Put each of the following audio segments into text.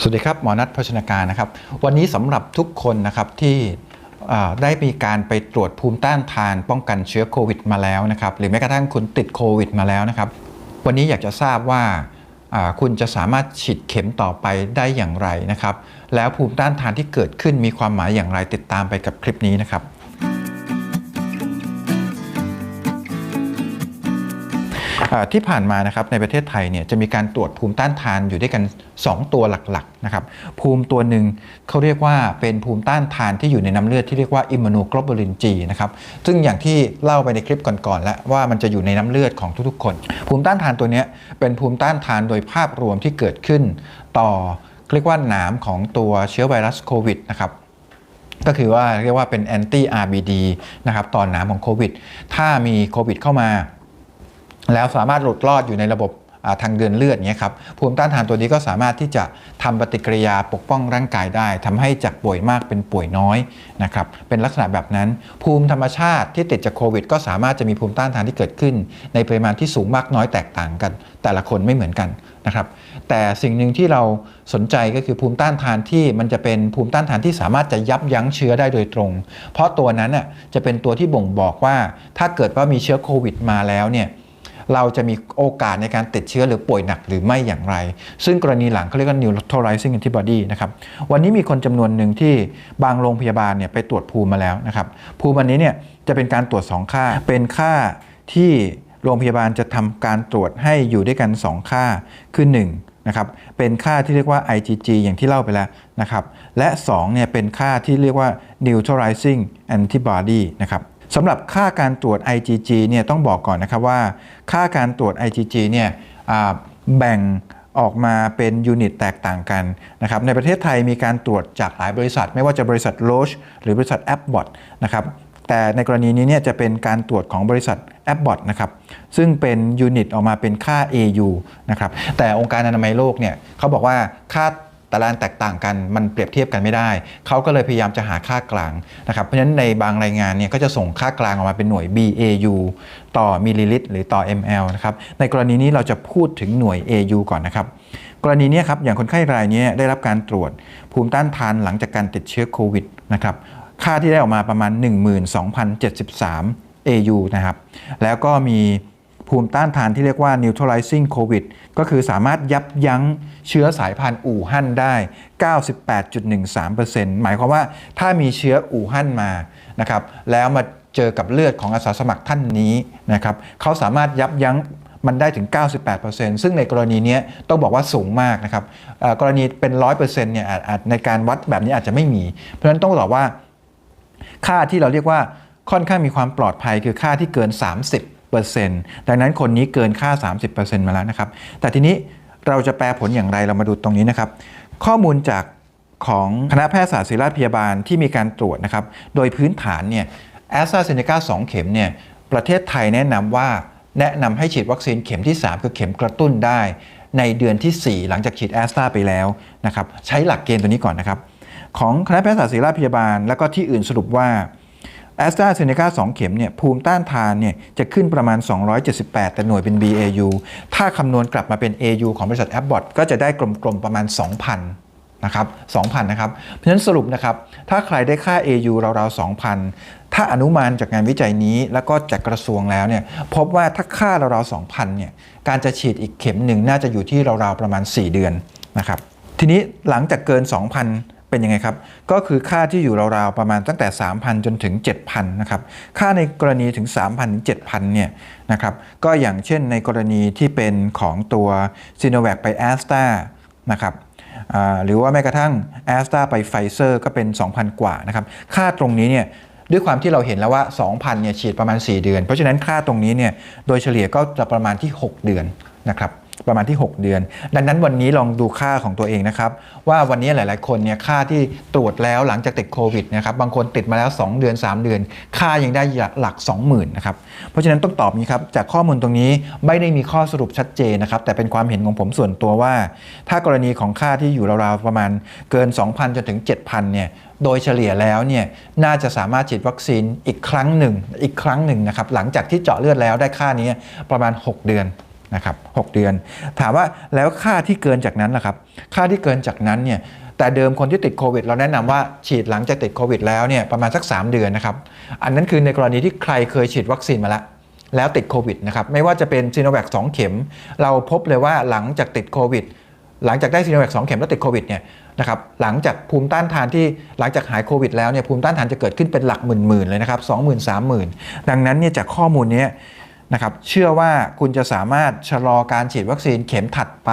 สวัสดีครับ หมอนัทพชนาการนะครับ วันนี้สำหรับทุกคนนะครับที่ได้มีการไปตรวจภูมิต้านทานป้องกันเชื้อโควิดมาแล้วนะครับ หรือแม้กระทั่งคุณติดโควิดมาแล้วนะครับ วันนี้อยากจะทราบว่าคุณจะสามารถฉีดเข็มต่อไปได้อย่างไรนะครับ แล้วภูมิต้านทานที่เกิดขึ้นมีความหมายอย่างไรติดตามไปกับคลิปนี้นะครับ ที่ผ่านมานะครับในประเทศไทยเนี่ยจะมีการตรวจภูมิต้านทานอยู่ด้วยกัน 2 ตัวหลักๆนะครับภูมิตัวหนึ่งเขาเรียกว่าเป็นภูมิต้านทานที่อยู่ในน้ำเลือดที่เรียกว่าอิมมูโนโกลบูลิน G นะครับซึ่งอย่างที่เล่าไปในคลิปก่อนๆแล้วว่ามันจะอยู่ในน้ำเลือดของทุกๆ คน ภูมิต้านทานตัวนี้เป็นภูมิต้านทานโดยภาพรวมที่เกิดขึ้น ต่อเรียกว่าหนามของตัวเชื้อไวรัสโควิดนะครับก็คือว่าเรียกว่าเป็นแอนตี้ RBD นะครับต่อหนามของโควิดถ้ามีโควิดเข้ามา แล้วสามารถหลุดรอดอยู่ในระบบทางเดินเลือดเนี้ยครับภูมิต้านทานตัวนี้ก็สามารถที่จะทำปฏิกิริยาปกป้องร่างกายได้ทำให้จากป่วยมากเป็นป่วยน้อยนะครับเป็นลักษณะแบบนั้น ภูมิธรรมชาติที่ติดจากโควิด ก็สามารถจะมีภูมิต้านทานที่เกิดขึ้น ในปริมาณที่สูงมากน้อยแตกต่างกัน แต่ละคนไม่เหมือนกันนะครับแต่สิ่งหนึ่งที่เราสนใจก็คือภูมิต้านทานที่มันจะเป็นภูมิต้านทานที่สามารถจะยับยั้งเชื้อได้โดยตรง เพราะตัวนั้นน่ะจะเป็นตัวที่บ่งบอกว่าถ้าเกิดว่ามีเชื้อโควิดมาแล้วเนี่ย เราจะมีโอกาสในการติดเชื้อหรือป่วยหนักหรือไม่อย่างไร ซึ่งกรณีหลังเขาเรียกว่า neutralizing antibody นะครับ วันนี้มีคนจำนวนหนึ่งที่บางโรงพยาบาลเนี่ยไปตรวจภูมิมาแล้วนะครับ ภูมิอันนี้เนี่ยจะเป็นการตรวจ 2 ค่า เป็นค่าที่โรงพยาบาลจะทำการตรวจให้อยู่ด้วยกัน 2 ค่า คือ 1 นะครับ เป็นค่าที่เรียกว่า IgG อย่างที่เล่าไปแล้วนะครับ และ2เนี่ยเป็นค่าที่เรียกว่า neutralizing antibody นะครับ สำหรับค่าการตรวจ IgG เนี่ยต้องบอกก่อนนะครับว่า ค่าการตรวจ IgG เนี่ยแบ่งออกมาเป็นยูนิตแตกต่างกันนะครับในประเทศไทยมีการตรวจจากหลายบริษัท ไม่ว่าจะบริษัท Roche หรือบริษัท Abbott นะครับแต่ในกรณีนี้เนี่ยจะเป็นการตรวจของบริษัท Abbott นะครับซึ่งเป็นยูนิตออกมาเป็นค่า AU นะครับแต่องค์การอนามัยโลกเนี่ยเขาบอกว่าค่า แต่ละอันแตกต่างกันมันเปรียบเทียบกันไม่ได้ เขาก็เลยพยายามจะหาค่ากลางนะครับเพราะฉะนั้นในบางรายงานเนี่ยก็จะส่งค่ากลางออกมาเป็นหน่วย BAU ต่อมิลลิลิตรหรือต่อ ml นะครับในกรณีนี้เราจะพูดถึงหน่วย AU ก่อนนะครับกรณีนี้ครับอย่างคนไข้รายนี้ได้รับการตรวจ ภูมิต้านทานหลังจากการติดเชื้อโควิดนะครับค่าที่ได้ออกมาประมาณ 12,073 AU นะครับแล้วก็มี ภูมิต้านทานที่เรียกว่า neutralizing covid ก็คือสามารถยับยั้งเชื้อสายพันธุ์อู่ฮั่นได้ 98.13%หมายความว่าถ้ามีเชื้ออู่ฮั่นมานะครับแล้วมาเจอกับเลือดของอาสาสมัครท่านนี้นะครับเขาสามารถยับยั้งมันได้ถึง 98%ซึ่งในกรณีนี้ต้องบอกว่าสูงมากนะครับกรณีเป็น 100%เนี่ยอาจในการวัดแบบนี้อาจจะไม่มี เพราะฉะนั้นต้องบอกว่าค่าที่เราเรียกว่าค่อนข้างมีความปลอดภัยคือค่าที่เกิน 30 ดังนั้นคนนี้เกินค่า 30%มาแล้วนะครับ แต่ทีนี้เราจะแปลผลอย่างไรเรามาดูตรงนี้นะครับ ข้อมูลจากของคณะแพทยศาสตร์ศิริราชพยาบาลที่มีการตรวจนะครับ โดยพื้นฐานเนี่ยแอสตราเซเนกา2เข็มเนี่ยประเทศไทยแนะนำว่าแนะนำให้ฉีดวัคซีนเข็มที่ 3 คือเข็มกระตุ้นได้ ในเดือนที่ 4 หลังจากฉีดแอสตราไปแล้วนะครับใช้หลักเกณฑ์ตัวนี้ก่อนนะครับ ของคณะแพทยศาสตร์ศิริราชพยาบาล แล้วก็ที่อื่นสรุปว่า แอสตราเซเนกา2เข็มเนี่ยภูมิต้านทานเนี่ยจะขึ้นประมาณ 278 แต่หน่วยเป็น BAU ถ้าคำนวณกลับมาเป็น AU ของบริษัท Abbott ก็จะได้กลมๆประมาณ 2,000นะครับ2,000นะครับ เพราะฉะนั้นสรุปนะครับ ถ้าใครได้ค่า AU ราวๆ 2,000 ถ้าอนุมานจากงานวิจัยนี้ แล้วก็จากกระทรวงแล้วเนี่ย พบว่าถ้าค่าราวๆ 2,000 เนี่ย การจะฉีดอีกเข็มหนึ่งน่าจะอยู่ที่ราวๆ ประมาณ 4 เดือนนะครับ ทีนี้หลังจากเกิน 2,000 เป็นยังไงครับ ก็คือค่าที่อยู่ราวๆประมาณตั้งแต่ 3,000 จนถึง 7,000นะครับค่าในกรณีถึง 3,000 ถึง 7,000เนี่ยนะครับก็อย่างเช่นในกรณีที่เป็นของตัวซีโนแวคไปแอสตานะครับหรือว่าแม้กระทั่งแอสตราไปไฟเซอร์ก็เป็น 2,000 กว่านะครับค่าตรงนี้เนี่ยด้วยความที่เราเห็นแล้วว่า 2,000เนี่ยฉีดประมาณ 4 เดือน เพราะฉะนั้นค่าตรงนี้เนี่ยโดยเฉลี่ยก็จะประมาณที่ 6 เดือนนะครับ ประมาณที่ 6 เดือน ดังนั้นวันนี้ลองดูค่าของตัวเองนะครับ ว่าวันนี้หลาย ๆ คนเนี่ยค่าที่ตรวจแล้วหลังจากติดโควิดนะครับบางคนติดมาแล้ว 2 เดือน 3 เดือน ค่ายังได้หลัก 20,000นะครับเพราะฉะนั้นต้องตอบนี้ครับจากข้อมูลตรงนี้ไม่ได้มีข้อสรุปชัดเจนนะครับแต่เป็นความเห็นของผมส่วนตัวว่า ถ้ากรณีของค่าที่อยู่ราวๆประมาณเกิน 2,000จนถึง7,000เนี่ยโดยเฉลี่ยแล้วเนี่ยน่าจะสามารถฉีดวัคซีนอีกครั้งหนึ่งอีกครั้งหนึ่งนะครับหลังจากที่เจาะเลือดแล้วได้ค่านี้ประมาณ 6 เดือน นะครับ6เดือน ถามว่าแล้วค่าที่เกินจากนั้นล่ะครับค่าที่เกินจากนั้นเนี่ยแต่เดิมคนที่ติดโควิดเราแนะนำว่าฉีดหลังจากติดโควิดแล้วเนี่ยประมาณสัก 3 เดือนนะครับอันนั้นคือในกรณีที่ใครเคยฉีดวัคซีนมาแล้วแล้วติดโควิดนะครับไม่ว่าจะเป็นซีโนแวค2เข็ม เราพบเลยว่าหลังจากติดโควิดหลังจากได้ซีโนแวค2เข็มแล้วติดโควิดเนี่ยนะครับหลังจากภูมิต้านทานที่หลังจากหายโควิดแล้วเนี่ยภูมิต้านทานจะเกิดขึ้นเป็นหลักหมื่นๆเลยนะครับ20,000 30,000ดังนั้นเนี่ยจากข้อมูลนี้ นะครับเชื่อว่าคุณจะสามารถชะลอการฉีดวัคซีนเข็มถัดไป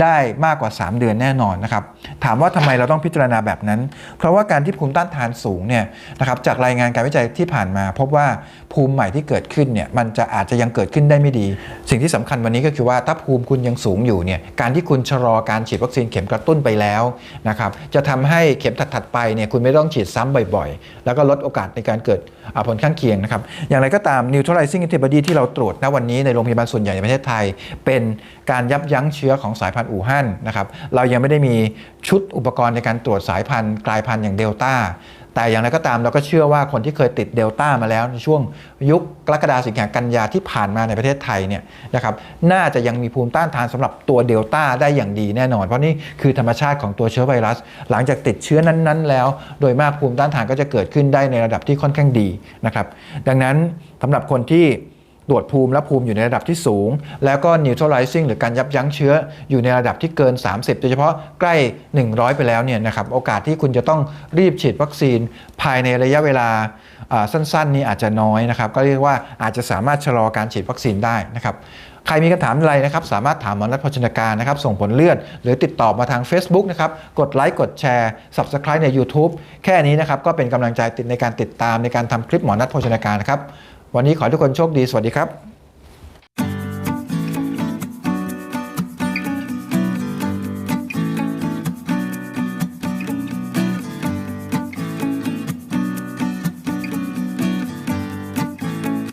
ได้มากกว่า 3 เดือนแน่นอนนะครับถามว่าทำไมเราต้องพิจารณาแบบนั้น เพราะว่าการที่ภูมิต้านทานสูงเนี่ยนะครับจากรายงานการวิจัยที่ผ่านมา พบว่าภูมิใหม่ที่เกิดขึ้นเนี่ยมันจะอาจจะยังเกิดขึ้นได้ไม่ดี สิ่งที่สำคัญวันนี้ก็คือว่าถ้าภูมิคุณยังสูงอยู่เนี่ยการที่คุณชะลอการฉีดวัคซีนเข็มกระตุ้นไปแล้วนะครับจะทำให้เข็มถัดๆไปเนี่ยคุณไม่ต้องฉีดซ้ำบ่อยๆ แล้วก็ลดโอกาสในการเกิดอ่าผลข้างเคียงนะครับอย่างไรก็ตาม neutralizing antibody ที่เราตรวจณวันนี้ในโรงพยาบาลส่วนใหญ่ในประเทศไทย เป็นการยับยั้งเชื้อของสายพันธุ์อู่ฮั่นนะครับเรายังไม่ได้มีชุดอุปกรณ์ในการตรวจสายพันธุ์กลายพันธุ์อย่างเดลต้าแต่อย่างไรก็ตามเราก็เชื่อว่าคนที่เคยติดเดลต้ามาแล้วในช่วงยุคกรกฎาสิงหากันยาที่ผ่านมาในประเทศไทยเนี่ยนะครับน่าจะยังมีภูมิต้านทานสำหรับตัวเดลต้าได้อย่างดีแน่นอน เพราะนี่คือธรรมชาติของตัวเชื้อไวรัส หลังจากติดเชื้อนั้นๆ แล้ว โดยมากภูมิต้านทานก็จะเกิดขึ้นได้ในระดับที่ค่อนข้างดีนะครับดังนั้นสำหรับคนที่ ตรวจภูมิและภูมิอยู่ในระดับที่สูง แล้วก็ neutralizing หรือการยับยั้งเชื้ออยู่ในระดับที่เกิน 30 โดยเฉพาะใกล้ 100 ไปแล้วเนี่ยนะครับโอกาสที่คุณจะต้องรีบฉีดวัคซีนภายในระยะเวลาสั้นๆ นี้อาจจะน้อยนะครับ ก็เรียกว่าอาจจะสามารถชะลอการฉีดวัคซีนได้นะครับใครมีคำถามอะไรนะครับ สามารถถามหมอนัทพชนการนะครับ ส่งผลเลือด หรือติดต่อมาทาง Facebook นะครับ กดไลค์กดแชร์ Subscribe ใน YouTube แค่นี้นะครับ ก็เป็นกำลังใจในการติดตามในการทำคลิปหมอนัทโภชนการนะครับ วันนี้ขอทุกคนโชคดี สวัสดีครับ